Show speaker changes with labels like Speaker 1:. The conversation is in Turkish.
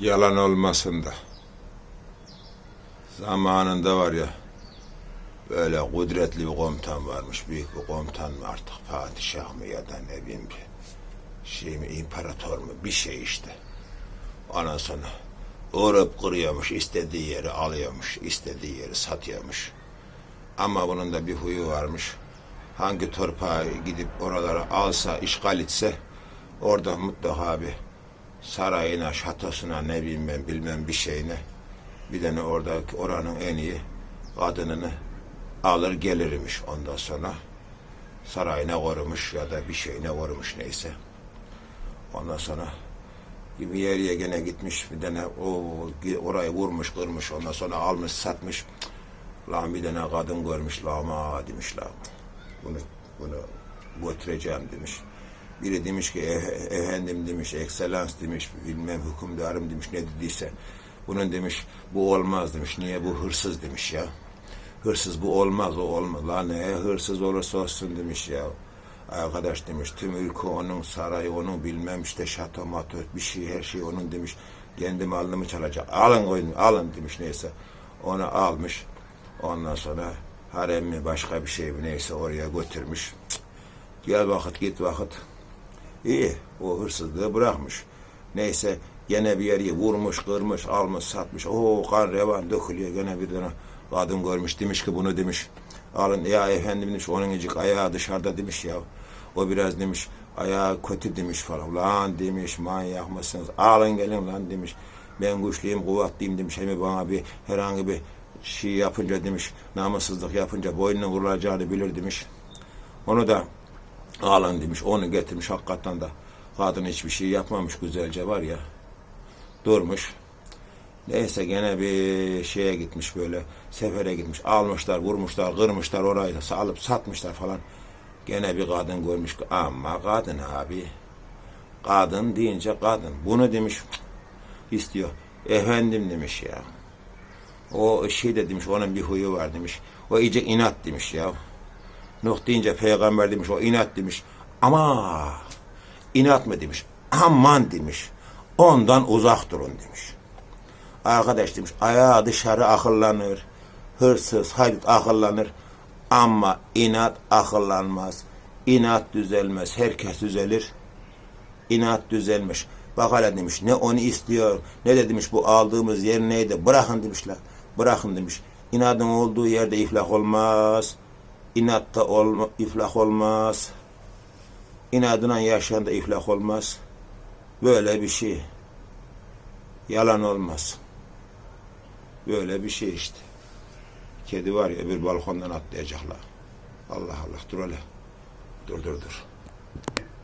Speaker 1: Yalan olmasın da. Zamanında var ya böyle kudretli bir komutan varmış. Büyük bir komutan mı artık padişah mı ya da ne bileyim bir şey mi imparator mu bir şey işte. Ondan sonra uğrayıp kırıyormuş, istediği yeri alıyormuş, istediği yeri satıyormuş. Ama bunun da bir huyu varmış. Hangi torpağı gidip oralara alsa, işgal etse orada mutlaka bir sarayına, şatosuna ne bileyim ben bilmem bir şeyine bir tane oradaki oranın en iyi kadınını alır gelirmiş ondan sonra sarayına korumuş ya da bir şeyine korumuş neyse. Ondan sonra bir yere gene gitmiş bir tane o orayı vurmuş kırmış ondan sonra almış satmış. Lan bir tane kadın görmüş lama demiş lan. Bunu bunu götüreceğim demiş. Biri demiş ki "E- efendim demiş, ekselans demiş, bilmem hükümdarım demiş ne dediyse. Bunun demiş bu olmaz demiş. Niye bu hırsız demiş ya. Hırsız bu olmaz o olmaz. Lan ne hırsız olursa olsun demiş ya. Arkadaş demiş tüm ülke onun sarayı onun bilmem işte şato mato bir şey her şey onun demiş. Kendi malını mı çalacak? Alın koyun alın demiş neyse. Onu almış. Ondan sonra harem mi başka bir şey mi neyse oraya götürmüş. Cık. Gel vakit git vakit. İyi o hırsızlığı bırakmış. Neyse gene bir yeri vurmuş, kırmış, almış, satmış. O kan revan dökülüyor. Gene bir tane kadın görmüş demiş ki bunu demiş. Alın ya efendim demiş onun icik ayağı dışarıda demiş ya. O biraz demiş ayağı kötü demiş falan. Lan demiş manyak mısınız? Alın gelin lan demiş. Ben güçlüyüm, kuvvetliyim demiş. Hem bana bir herhangi bir şey yapınca demiş, namussuzluk yapınca boynuna vurulacağını bilir demiş. Onu da alın demiş. Onu getirmiş hakikaten de. Kadın hiçbir şey yapmamış güzelce var ya. Durmuş. Neyse gene bir şeye gitmiş böyle sefere gitmiş. Almışlar, vurmuşlar, kırmışlar orayı alıp satmışlar falan. Gene bir kadın görmüş ama kadın abi. Kadın deyince kadın. Bunu demiş "Cık, istiyor. Efendim demiş ya. O şey de demiş onun bir huyu var demiş. O iyice inat demiş ya. Nuh deyince peygamber demiş o inat demiş. Ama inat mı demiş. Aman demiş. Ondan uzak durun demiş. Arkadaş demiş ayağı dışarı akıllanır. Hırsız, haydut akıllanır. Ama inat akıllanmaz. İnat düzelmez. Herkes düzelir. İnat düzelmiş. Bak hele demiş ne onu istiyor ne de demiş bu aldığımız yer neydi bırakın demişler. Bırakın demiş. İnadın olduğu yerde iflah olmaz. İnatta olma, iflah olmaz. İnadına yaşayan da iflah olmaz. Böyle bir şey. Yalan olmaz. Böyle bir şey işte. Kedi var ya bir balkondan atlayacaklar. Allah Allah dur hele. Dur dur dur.